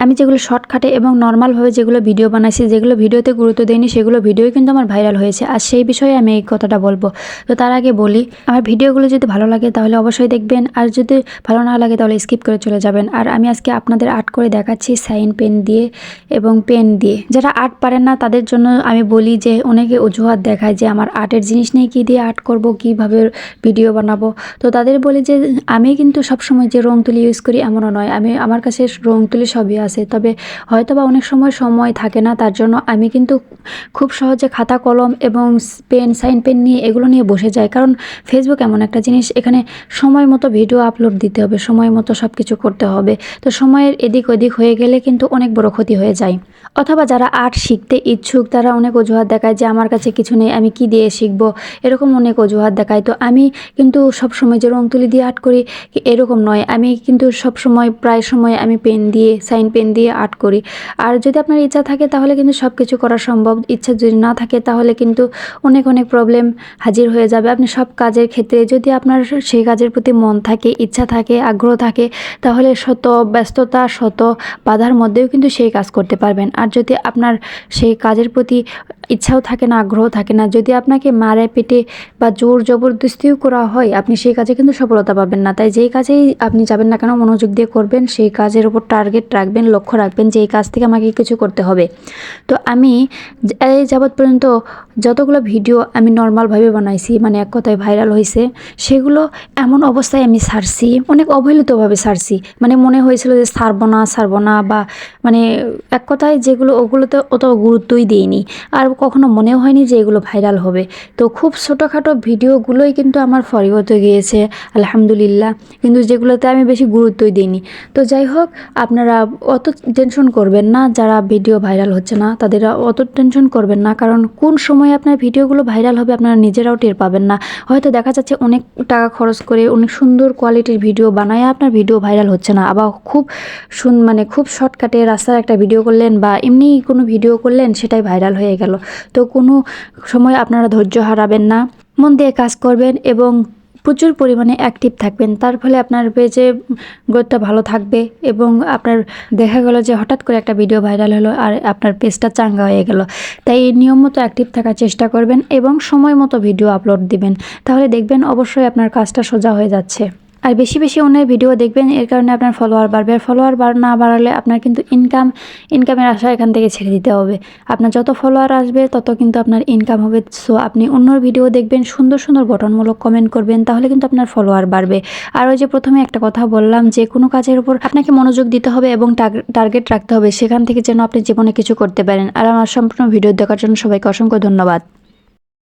আমি যেগুলো শর্টকাটে এবং নর্মালভাবে যেগুলো ভিডিও বানাইছি, যেগুলো ভিডিওতে গুরুত্ব দেয়নি সেগুলো ভিডিওই কিন্তু আমার ভাইরাল হয়েছে। আর সেই বিষয়ে আমি এই কথাটা বলব। তো তার আগে বলি, আমার ভিডিওগুলো যদি ভালো লাগে তাহলে অবশ্যই দেখবেন। আর যদি ভালো না লাগে তাহলে স্কিপ করে চলে যাবেন। আর আমি আজকে আপনাদের আর্ট করে দেখাচ্ছি সাইন পেন দিয়ে এবং পেন দিয়ে। যারা আর্ট পারেন না, তাদের জন্য আমি বলি যে, অনেকে অজুহাত দেখায় যে, আমার আর্টের জিনিস নেই কী দিয়ে আর্ট করব? কীভাবে ভিডিও বানাবো? তো তাদের বলি যে আমি কিন্তু সবসময় যে রং তুলি ইউজ করি এমনও নয়। আমি, আমার কাছে রং তুলি সবই আছে। তবে হয়তো বা অনেক সময় সময় থাকে না, তার জন্য আমি কিন্তু খুব সহজে খাতা, কলম এবং পেন, সাইন পেন নিয়ে এগুলো নিয়ে বসে যাই। কারণ ফেসবুক এমন একটা জিনিস, এখানে সময় মতো ভিডিও আপলোড দিতে হবে, সময় মতো সব কিছু করতে হবে। তো সময়ের এদিক ওদিক হয়ে গেলে কিন্তু অনেক বড় ক্ষতি হয়ে যায়। অথবা যারা আর্ট শিখতে ইচ্ছুক, তারা অনেক অজুহাত দেখায় যে, আমার কাছে কিছু নেই, আমি কি দিয়ে শিখব? এরকম অনেক অজুহাত দেখায়। তো আমি কিন্তু সব সময় যে, রং তুলি দিয়ে আর্ট করি, এরকম নয়। আমি কিন্তু সব সময় প্রায় সময় আমি পেন দিয়ে, সাইন পেন দিয়ে আর্ট করি। আর যদি আপনার ইচ্ছা থাকে তাহলে কিন্তু সব কিছু করা সম্ভব। ইচ্ছা যদি না থাকে তাহলে কিন্তু অনেক অনেক প্রবলেম হাজির হয়ে যাবে। আপনি সব কাজের ক্ষেত্রে যদি আপনার সেই কাজের প্রতি মন থাকে, ইচ্ছা থাকে, আগ্রহ থাকে, তাহলে শত ব্যস্ততা, শত বাধার মধ্যেও কিন্তু সেই কাজ করতে পারবেন। আর যদি আপনার সেই কাজের প্রতি ইচ্ছাও থাকে না, আগ্রহ থাকে না, যদি আপনাকে মারে পেটে বা জোর জবরদস্তিও করা হয়, আপনি সেই কাজে কিন্তু সফলতা পাবেন না। তাই যেই কাজেই আপনি যাবেন না কেন, মনোযোগ দিয়ে করবেন, সেই কাজের উপর টার্গেট রাখবেন লক্ষ্য রাখবেন যে এই কাজ থেকে আমাকে কিছু করতে হবে। তো আমি এই যাবৎ পর্যন্ত যতগুলো ভিডিও আমি নর্মালভাবে বানাইছি মানে এক কথায় ভাইরাল হয়েছে সেগুলো এমন অবস্থায় আমি সারছি, অনেক অবহেলিতভাবে সারছি। মানে মনে হয়েছিল যে ছাড়বো না ছাড়বো না বা মানে এক কথায় যেগুলো, ওগুলোতে অত গুরুত্বই দিইনি। আর কখনো মনেও হয়নি যে এগুলো ভাইরাল হবে। তো খুব ছোটোখাটো ভিডিওগুলোই কিন্তু আমার ফরিগত গিয়েছে, আলহামদুলিল্লাহ। কিন্তু যেগুলোতে আমি বেশি গুরুত্বই দিইনি। তো যাই হোক, আপনারা অত টেনশন করবেন না, যারা ভিডিও ভাইরাল হচ্ছে না, তাদের অত টেনশন করবেন না, কারণ কোন সময় আপনার ভিডিওগুলো ভাইরাল হবে আপনারা নিজেরাও টের পাবেন না। হয়তো দেখা যাচ্ছে অনেক টাকা খরচ করে অনেক সুন্দর কোয়ালিটির ভিডিও বানায় আপনার ভিডিও ভাইরাল হচ্ছে না। আবার খুব সুন মানে খুব শর্টকাটে রাস্তার একটা ভিডিও করলেন বা এমনি কোনো ভিডিও করলেন, সেটাই ভাইরাল হয়ে গেল। তো কোনো সময় আপনারা ধৈর্য হারাবেন না, মন দিয়ে কাজ করবেন এবং প্রচুর পরিমাণে অ্যাক্টিভ থাকবেন। তার ফলে আপনার পেজে গ্রোথটা ভালো থাকবে এবং আপনার দেখা গেল যে হঠাৎ করে একটা ভিডিও ভাইরাল হলো আর আপনার পেজটা চাঙ্গা হয়ে গেল। তাই নিয়ম মতো অ্যাক্টিভ থাকার চেষ্টা করবেন এবং সময় মতো ভিডিও আপলোড দিবেন। তাহলে দেখবেন অবশ্যই আপনার কাজটা সোজা হয়ে যাচ্ছে। আর বেশি বেশি অন্যের ভিডিও দেখবেন, এর কারণে আপনার ফলোয়ার বাড়বে। আর ফলোয়ার না বাড়ালে আপনার কিন্তু ইনকাম ইনকামের আশা এখান থেকে ছেড়ে দিতে হবে। আপনার যত ফলোয়ার আসবে, তত কিন্তু আপনার ইনকাম হবে। সো আপনি অন্যর ভিডিও দেখবেন, সুন্দর সুন্দর গঠনমূলক কমেন্ট করবেন, তাহলে কিন্তু আপনার ফলোয়ার বাড়বে। আর ওই যে প্রথমে একটা কথা বললাম যে, কোনো কাজের উপর আপনাকে মনোযোগ দিতে হবে এবং টার্গেট রাখতে হবে। সেখান থেকে যেন আপনি জীবনে কিছু করতে পারেন। আর আমার সম্পূর্ণ ভিডিও দেখার জন্য সবাইকে অসংখ্য ধন্যবাদ।